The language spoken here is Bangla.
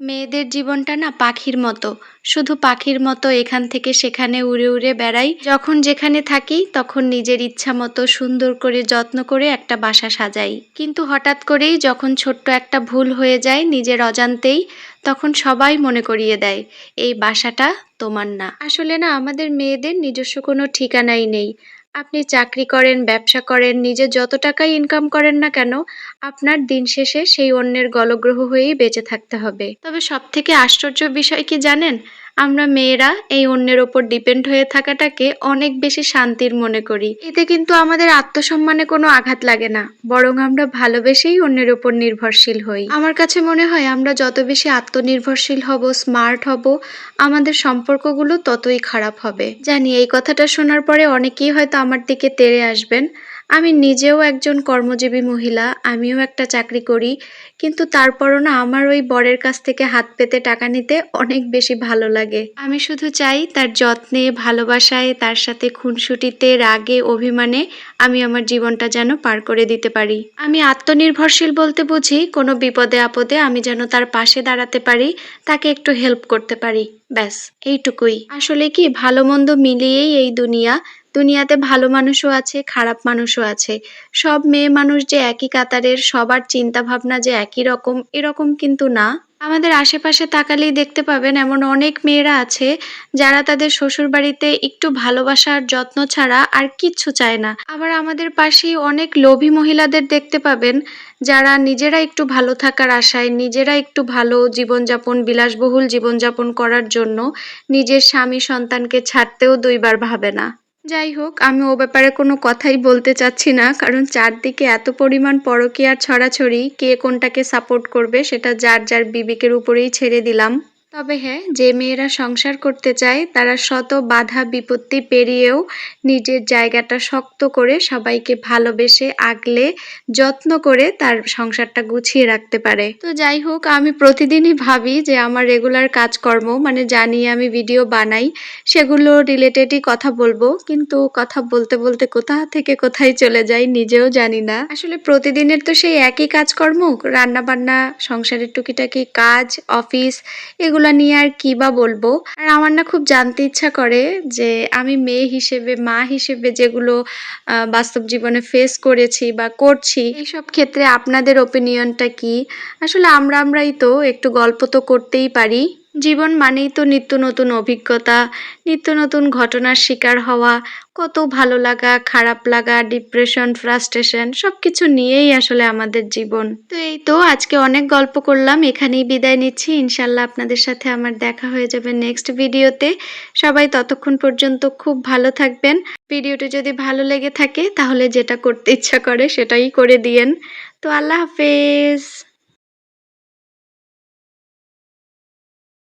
মেয়েদের জীবনটা না পাখির মতো। শুধু পাখির মতো এখান থেকে সেখানে উড়ে উড়ে বেড়াই। যখন যেখানে থাকি, তখন নিজের ইচ্ছা মতো সুন্দর করে, যত্ন করে একটা বাসা সাজাই। কিন্তু হঠাৎ করেই যখন ছোট্ট একটা ভুল হয়ে যায় নিজের অজান্তেই, তখন সবাই মনে করিয়ে দেয়, এই বাসাটা তোমার না। আসলে না, আমাদের মেয়েদের নিজস্ব কোনো ঠিকানাই নেই। আপনি চাকরি করেন, ব্যবসা করেন, নিজে যত টাকাই ইনকাম করেন না কেন, আপনার দিন শেষে সেই অন্যের গলগ্রহ হয়েই বেঁচে থাকতে হবে। তবে সব থেকে আশ্চর্য বিষয় কি জানেন? আমরা মেয়েরা এই অন্যের ওপর ডিপেন্ড হয়ে থাকাটাকে অনেক বেশি শান্তির মনে করি। এতে কিন্তু আমাদের আত্মসম্মানে কোনো আঘাত লাগে না, বরং আমরা ভালোবেসেই অন্যের ওপর নির্ভরশীল হই। আমার কাছে মনে হয় আমরা যত বেশি আত্মনির্ভরশীল হব স্মার্ট হব, আমাদের সম্পর্কগুলো ততই খারাপ হবে। জানি এই কথাটা শোনার পরে অনেকেই হয়তো আমার দিকে তেড়ে আসবেন আমি নিজেও একজন কর্মজীবী মহিলা, আমিও একটা চাকরি করি, কিন্তু তারপরও না আমার ওই বরের কাছ থেকে হাত পেতে টাকা নিতে অনেক বেশি ভালো লাগে। আমি শুধু চাই তার যত্নে, ভালোবাসায়, তার সাথে খুনসুটিতে, রাগে, অভিমানে আমি আমার জীবনটা যেন পার করে দিতে পারি। আমি আত্মনির্ভরশীল বলতে বুঝি, কোনো বিপদে আপদে আমি যেন তার পাশে দাঁড়াতে পারি, তাকে একটু হেল্প করতে পারি। ব্যাস, এইটুকুই। আসলে কি, ভালো মন্দ মিলিয়েই এই দুনিয়া। দুনিয়াতে ভালো মানুষও আছে, খারাপ মানুষও আছে। সব মেয়ে মানুষ যে একই কাতারের, সবার চিন্তা ভাবনা যে একই রকম, এরকম কিন্তু না। আমাদের আশেপাশে তাকালেই দেখতে পাবেন এমন অনেক মেয়েরা আছে যারা তাদের শ্বশুর বাড়িতে একটু ভালোবাসার যত্ন ছাড়া আর কিচ্ছু চায় না। আবার আমাদের পাশেই অনেক লোভী মহিলাদের দেখতে পাবেন যারা নিজেরা একটু ভালো থাকার আশায়, নিজেরা একটু ভালো জীবনযাপন, বিলাসবহুল জীবনযাপন করার জন্য নিজের স্বামী সন্তানকে ছাড়তেও দুইবার ভাবে না। যাই হোক আমি ও ব্যাপারে কোনো কথাই বলতে চাচ্ছি না, কারণ চারদিকে এত পরিমাণ পরকীয়ার ছড়াছড়ি, কে কোনটাকে সাপোর্ট করবে সেটা যার যার বিবেকের উপরেই ছেড়ে দিলাম। তবে হ্যাঁ যে মেয়েরা সংসার করতে চায়, তারা শত বাধা বিপত্তি পেরিয়েও নিজের জায়গাটা শক্ত করে সবাইকে ভালোবেসে, আগলে, যত্ন করে তার সংসারটা গুছিয়ে রাখতে পারে। তো যাই হোক, আমি প্রতিদিনই ভাবি যে আমার রেগুলার কাজকর্ম মানে জানিয়ে আমি ভিডিও বানাই, সেগুলো রিলেটেডই কথা বলব। কিন্তু কথা বলতে বলতে কোথা থেকে কোথায় চলে যাই নিজেও জানি না। আসলে প্রতিদিনের তো সেই একই কাজকর্ম রান্না বান্না সংসারের টুকিটাকি কাজ, অফিস, এগুলা নিয়ে আর কি বা বলব? আর আমার না খুব জানতে ইচ্ছা করে যে আমি মেয়ে হিসেবে, মা হিসেবে যেগুলো বাস্তব জীবনে ফেস করেছি বা করছি, এইসব ক্ষেত্রে আপনাদের ওপিনিয়নটা কি? আসলে আমরা আমরাই তো একটু গল্প তো করতেই পারি। জীবন মানেই তো নিত্য নতুন অভিজ্ঞতা, নিত্য নতুন ঘটনার শিকার হওয়া, কত ভালো লাগা, খারাপ লাগা ডিপ্রেশন ফ্রাস্ট্রেশন সব কিছু নিয়েই আসলে আমাদের জীবন। তো এই তো আজকে অনেক গল্প করলাম, এখানেই বিদায় নিচ্ছি। ইনশাল্লাহ আপনাদের সাথে আমার দেখা হয়ে যাবে নেক্সট ভিডিওতে। সবাই ততক্ষণ পর্যন্ত খুব ভালো থাকবেন। ভিডিওটি যদি ভালো লেগে থাকে, তাহলে যেটা করতে ইচ্ছা করে সেটাই করে দিয়েন। তো আল্লাহ হাফেজ।